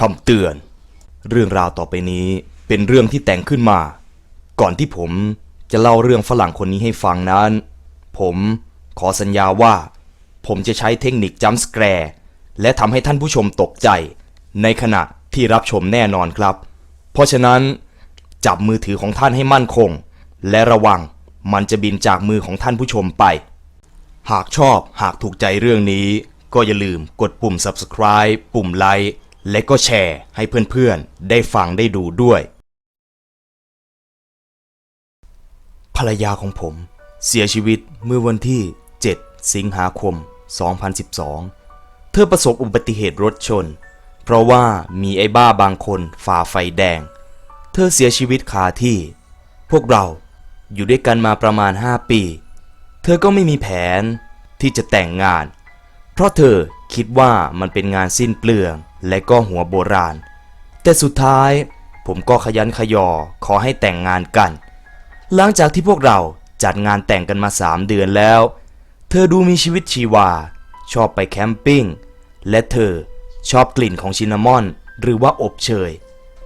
คำเตือน เรื่องราวต่อไปนี้เป็นเรื่องที่แต่งขึ้นมา ก่อนที่ผมจะเล่าเรื่องฝรั่งคนนี้ให้ฟังนั้น ผมขอสัญญาว่า ผมจะใช้เทคนิคจัมส์แกร์และทำให้ท่านผู้ชมตกใจ ในขณะที่รับชมแน่นอนครับ เพราะฉะนั้นจับมือถือของท่านให้มั่นคง และระวังมันจะบินจากมือของท่านผู้ชมไป หากชอบหากถูกใจเรื่องนี้ ก็อย่าลืมกดปุ่ม subscribe ปุ่มไลค์ และก็แชร์ให้เพื่อนๆ ได้ฟังได้ดูด้วย ภรรยาของผม เสียชีวิตเมื่อวันที่ 7 สิงหาคม 2012 เธอประสบอุบัติเหตุรถชน เพราะว่ามีไอ้บ้าบางคนฝ่าไฟแดง เธอเสียชีวิตคาที่ พวกเราอยู่ด้วยกันมาประมาณ 5 ปี เธอก็ไม่มีแผนที่จะแต่งงาน เพราะเธอคิดว่ามันเป็นงานสิ้นเปลืองและก็หัวโบราณ แต่สุดท้ายผมก็ขยันขยอขอให้แต่งงานกัน หลังจากที่พวกเราจัดงานแต่งกันมา3เดือนแล้ว เธอดูมีชีวิตชีวา ชอบไปแคมปิ้ง และเธอชอบกลิ่นของชินนามอน หรือว่าอบเชย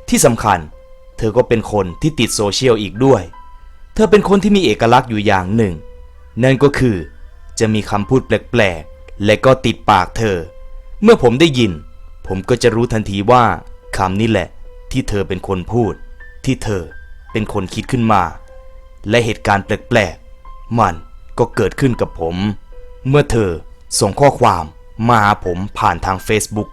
ที่สำคัญ เธอก็เป็นคนที่ติดโซเชียลอีกด้วย เธอเป็นคนที่มีเอกลักษณ์อยู่อย่างหนึ่ง นั่นก็คือจะมีคำพูดแปลกๆ และก็ติดปากเธอ เมื่อผมได้ยิน ผมก็จะรู้ทันทีว่าคำนี้แหละ ที่เธอเป็นคนพูด ที่เธอเป็นคนคิดขึ้นมา และเหตุการณ์แปลกๆ มันก็เกิดขึ้นกับผม เมื่อเธอส่งข้อความมาหาผมผ่านทาง Facebook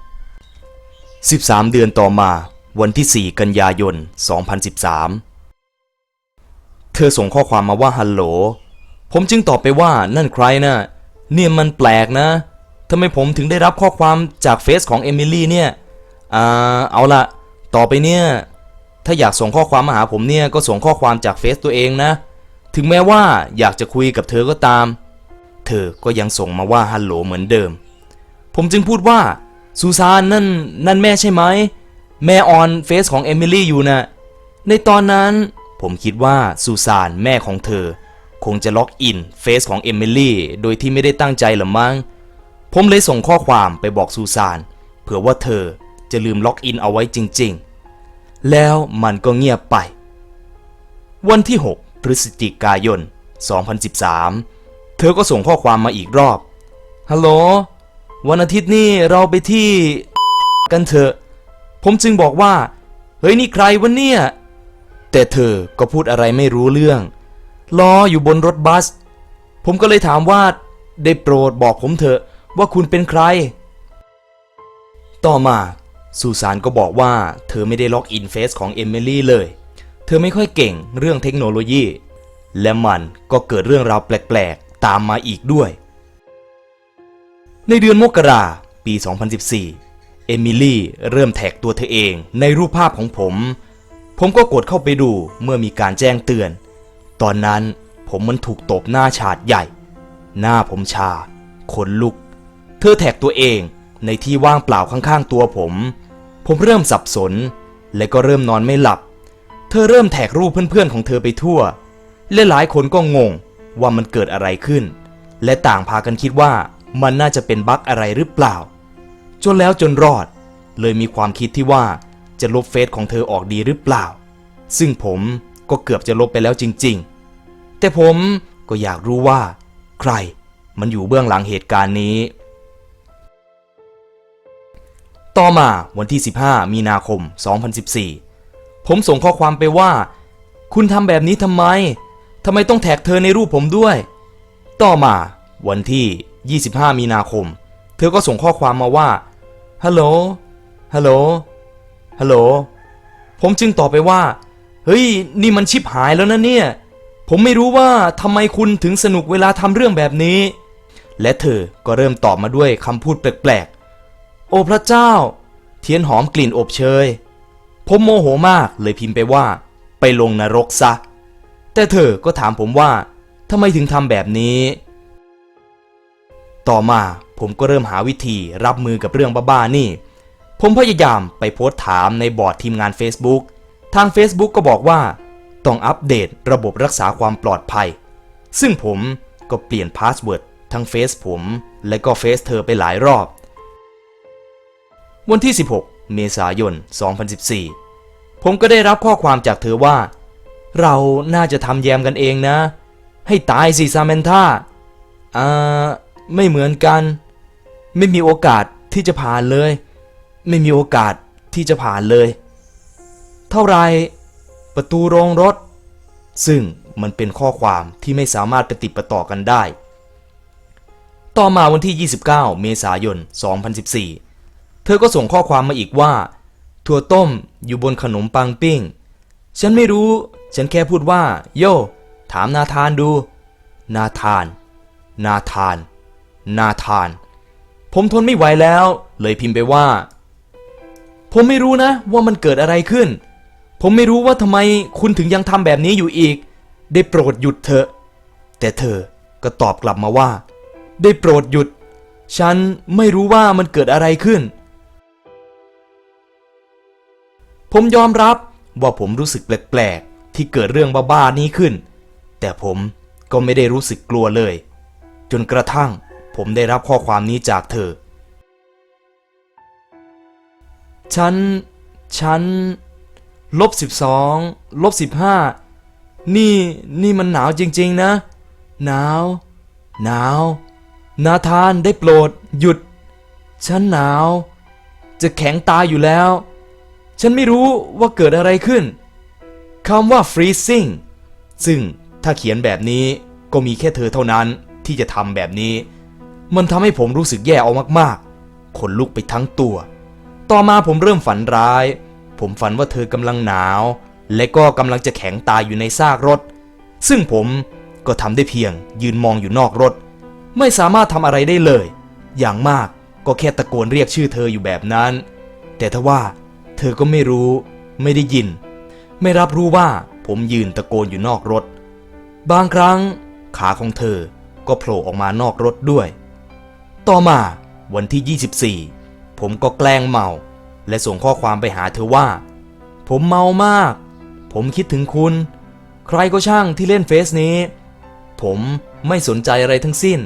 13 เดือนต่อมาวันที่ 4 กันยายน 2013 เธอส่งข้อความมาว่าฮัลโหล ผมจึงตอบไปว่านั่นใครนะ่ะ เนี่ยมันแปลกนะทำไมผมถึงได้รับข้อความจากเฟซของเอมิลี่เนี่ย อ่า เอาละต่อไปเนี่ย ถ้าอยากส่งข้อความมาหาผมเนี่ย ก็ส่งข้อความจากเฟซตัวเองนะ ถึงแม้ว่าอยากจะคุยกับเธอก็ตาม เธอก็ยังส่งมาว่าฮัลโหลเหมือนเดิม ผมจึงพูดว่าซูซานนั่นนั่นแม่ใช่ไหม แม่ออนเฟซของเอมิลี่อยู่นะในตอนนั้นผมคิดว่าซูซานแม่ของเธอ คงจะล็อกอินเฟซของเอมิลี่โดยที่ไม่ได้ตั้งใจหรือมั้ง ผมเลยส่งข้อความไปบอกซูซานเผื่อว่าเธอจะลืมล็อกอินเอาไว้จริง ๆ แล้วมันก็เงียบไป วันที่ 6 พฤศจิกายน 2013 เธอก็ส่งข้อความมาอีกรอบ ฮัลโหล วันอาทิตย์นี้เราไปที่ กันเถอะ ผมจึงบอกว่า เฮ้ยนี่ใครวะเนี่ย แต่เธอก็พูดอะไรไม่รู้เรื่อง รออยู่บนรถบัส ผมก็เลยถามว่าได้โปรดบอกผมเถอะว่าคุณเป็นใคร ต่อมาซูซานก็บอกว่าเธอไม่ได้ล็อกอินเฟซของเอมิลี่เลย เธอไม่ค่อยเก่งเรื่องเทคโนโลยี และมันก็เกิดเรื่องราวแปลกๆ ตามมาอีกด้วย ในเดือนมกราปี 2014 เอมิลี่เริ่มแท็กตัวเธอเองในรูปภาพของผม ผมก็กดเข้าไปดูเมื่อมีการแจ้งเตือน ตอนนั้นผมมันถูกตบหน้าฉาดใหญ่ หน้าผมชา ขนลุก เธอแท็กตัวเองในที่ว่างเปล่าข้างๆตัวผม ผมเริ่มสับสน และก็เริ่มนอนไม่หลับ เธอเริ่มแท็กรูปเพื่อนๆของเธอไปทั่ว และหลายคนก็งงว่ามันเกิดอะไรขึ้น และต่างพากันคิดว่ามันน่าจะเป็นบั๊กอะไรหรือเปล่า จนแล้วจนรอด เลยมีความคิดที่ว่าจะลบเฟซของเธอออกดีหรือเปล่า ซึ่งผม ก็เกือบจะลบไปแล้วจริง ๆ แต่ผมก็อยากรู้ว่า ใครมันอยู่เบื้องหลังเหตุการณ์นี้ ต่อมาวันที่ 15 มีนาคม 2014 ผมส่งข้อความไปว่า คุณทำแบบนี้ทำไมทำไมต้องแท็กเธอในรูปผมด้วย ต่อมาวันที่ 25 มีนาคม เธอก็ส่งข้อความมาว่า ฮัลโหล ฮัลโหล ฮัลโหล ผมจึงตอบไปว่า เฮ้ย นี่มันชิบหายแล้วนะเนี่ย ผมไม่รู้ว่าทำไมคุณถึงสนุกเวลาทำเรื่องแบบนี้ และเธอก็เริ่มตอบมาด้วยคำพูดแปลกๆ โอ้พระเจ้า เทียนหอมกลิ่นอบเชย ผมโมโหมากเลยพิมพ์ไปว่า ไปลงนรกซะ แต่เธอก็ถามผมว่าทำไมถึงทำแบบนี้ ต่อมาผมก็เริ่มหาวิธีรับมือกับเรื่องบ้าๆนี่ ผมพยายามไปโพสต์ถามในบอร์ดทีมงาน Facebook ทาง Facebook ก็บอกว่า ต้องอัปเดตระบบรักษาความปลอดภัย ซึ่งผมก็เปลี่ยนพาสเวิร์ดทั้งเฟซผม และก็เฟซเธอไปหลายรอบ วันที่ 16 เมษายน 2014 ผมก็ได้รับข้อความจากเธอว่า เราน่าจะทำแยมกันเองนะ ให้ตายสิซาเมนธาอ่า ไม่เหมือนกัน ไม่มีโอกาสที่จะผ่านเลย ไม่มีโอกาสที่จะผ่านเลย เท่าไร ประตูโรงรถ ซึ่งมันเป็นข้อความที่ไม่สามารถปฏิดประต่อกันได้ ต่อมาวันที่ 29 เมษายน 2014 เธอก็ส่งข้อความมาอีกว่า ถั่วต้มอยู่บนขนมปังปิ้ง ฉันไม่รู้ ฉันแค่พูดว่า โย ถามนาธานดู นาธาน นาธาน นาธาน ผมทนไม่ไหวแล้ว เลยพิมพ์ไปว่าผมไม่รู้นะว่ามันเกิดอะไรขึ้น ผมไม่รู้ว่าทำไมคุณถึงยังทำแบบนี้อยู่อีก ได้โปรดหยุดเถอะ แต่เธอก็ตอบกลับมาว่า ได้โปรดหยุด ฉันไม่รู้ว่ามันเกิดอะไรขึ้น ผมยอมรับว่าผมรู้สึกแปลกๆ ที่เกิดเรื่องบ้าๆนี้ขึ้น แต่ผมก็ไม่ได้รู้สึกกลัวเลย จนกระทั่งผมได้รับข้อความนี้จากเธอ ฉัน ฉัน ลบสิบสองลบสิบห้านี่นี่มันหนาวจริงๆนะ หนาว หนาว นาธานได้โปรดหยุด ฉันหนาว จะแข็งตายอยู่แล้ว ฉันไม่รู้ว่าเกิดอะไรขึ้นคำว่า freezing ซึ่งถ้าเขียนแบบนี้ก็มีแค่เธอเท่านั้นที่จะทำแบบนี้ มันทำให้ผมรู้สึกแย่เอามากๆขนลุกไปทั้งตัว ต่อมาผมเริ่มฝันร้าย ผมฝันว่าเธอกำลังหนาว และก็กำลังจะแข็งตายอยู่ในซากรถ ซึ่งผมก็ทำได้เพียง ยืนมองอยู่นอกรถ ไม่สามารถทำอะไรได้เลย อย่างมากก็แค่ตะโกนเรียกชื่อเธออยู่แบบนั้น แต่ทว่าเธอก็ไม่รู้ ไม่ได้ยิน ไม่รับรู้ว่าผมยืนตะโกนอยู่นอกรถ บางครั้งขาของเธอก็โผล่ออกมานอกรถด้วย ต่อมาวันที่ 24 ผมก็แกล้งเมา และส่งข้อความไปหาเธอว่า ผมเมามาก ผมคิดถึงคุณ ใครก็ช่างที่เล่นเฟซนี้ ผมไม่สนใจอะไรทั้งสิ้น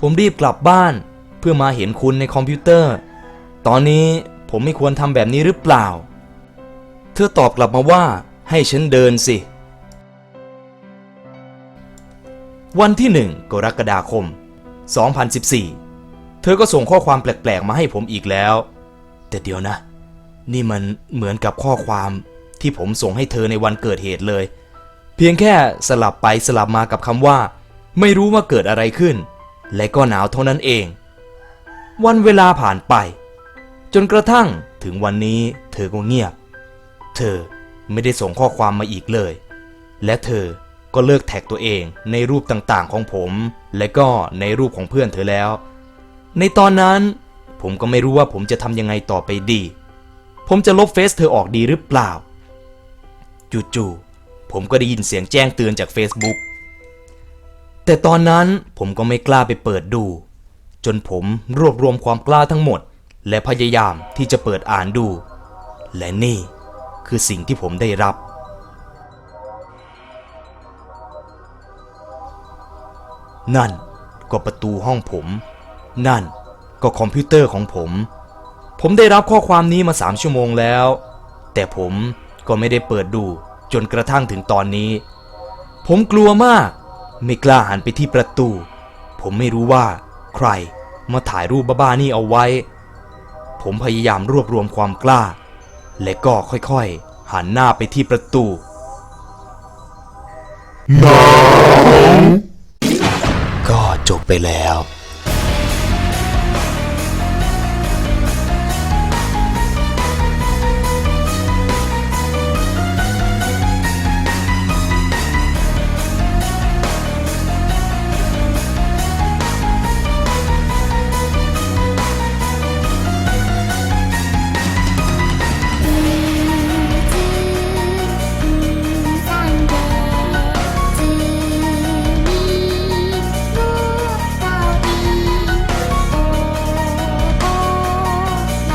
ผมรีบกลับบ้านเพื่อมาเห็นคุณในคอมพิวเตอร์ ตอนนี้ผมไม่ควรทำแบบนี้หรือเปล่า เธอตอบกลับมาว่าให้ฉันเดินสิ วันที่1กรกฎาคม 2014 เธอก็ส่งข้อความแปลกๆ มาให้ผมอีกแล้ว แต่เดี๋ยวนะ นี่มันเหมือนกับข้อความที่ผมส่งให้เธอในวันเกิดเหตุเลย เพียงแค่สลับไปสลับมากับคำว่า ไม่รู้ว่าเกิดอะไรขึ้น และก็หนาวเท่านั้นเอง วันเวลาผ่านไป จนกระทั่งถึงวันนี้เธอก็เงียบ เธอไม่ได้ส่งข้อความมาอีกเลย และเธอก็เลิกแท็กตัวเองในรูปต่างๆของผม และก็ในรูปของเพื่อนเธอแล้ว ในตอนนั้น ผมก็ไม่รู้ว่าผมจะทำยังไงต่อไปดี ผมจะลบเฟซเธอออกดีหรือเปล่า จู่ๆผมก็ได้ยินเสียงแจ้งเตือนจาก Facebook แต่ตอนนั้นผมก็ไม่กล้าไปเปิดดู จนผมรวบรวมความกล้าทั้งหมด และพยายามที่จะเปิดอ่านดู และนี่คือสิ่งที่ผมได้รับ นั่นก็ประตูห้องผม นั่น ก็คอมพิวเตอร์ของผม ผมได้รับข้อความนี้มาสามชั่วโมงแล้ว แต่ผมก็ไม่ได้เปิดดูจนกระทั่งถึงตอนนี้ ผมกลัวมาก ไม่กล้าหันไปที่ประตู ผมไม่รู้ว่า ใครมาถ่ายรูปบ้าๆนี่เอาไว้ ผมพยายามรวบรวมความกล้า และก็ค่อยๆ หันหน้าไปที่ประตูก็จบไปแล้ว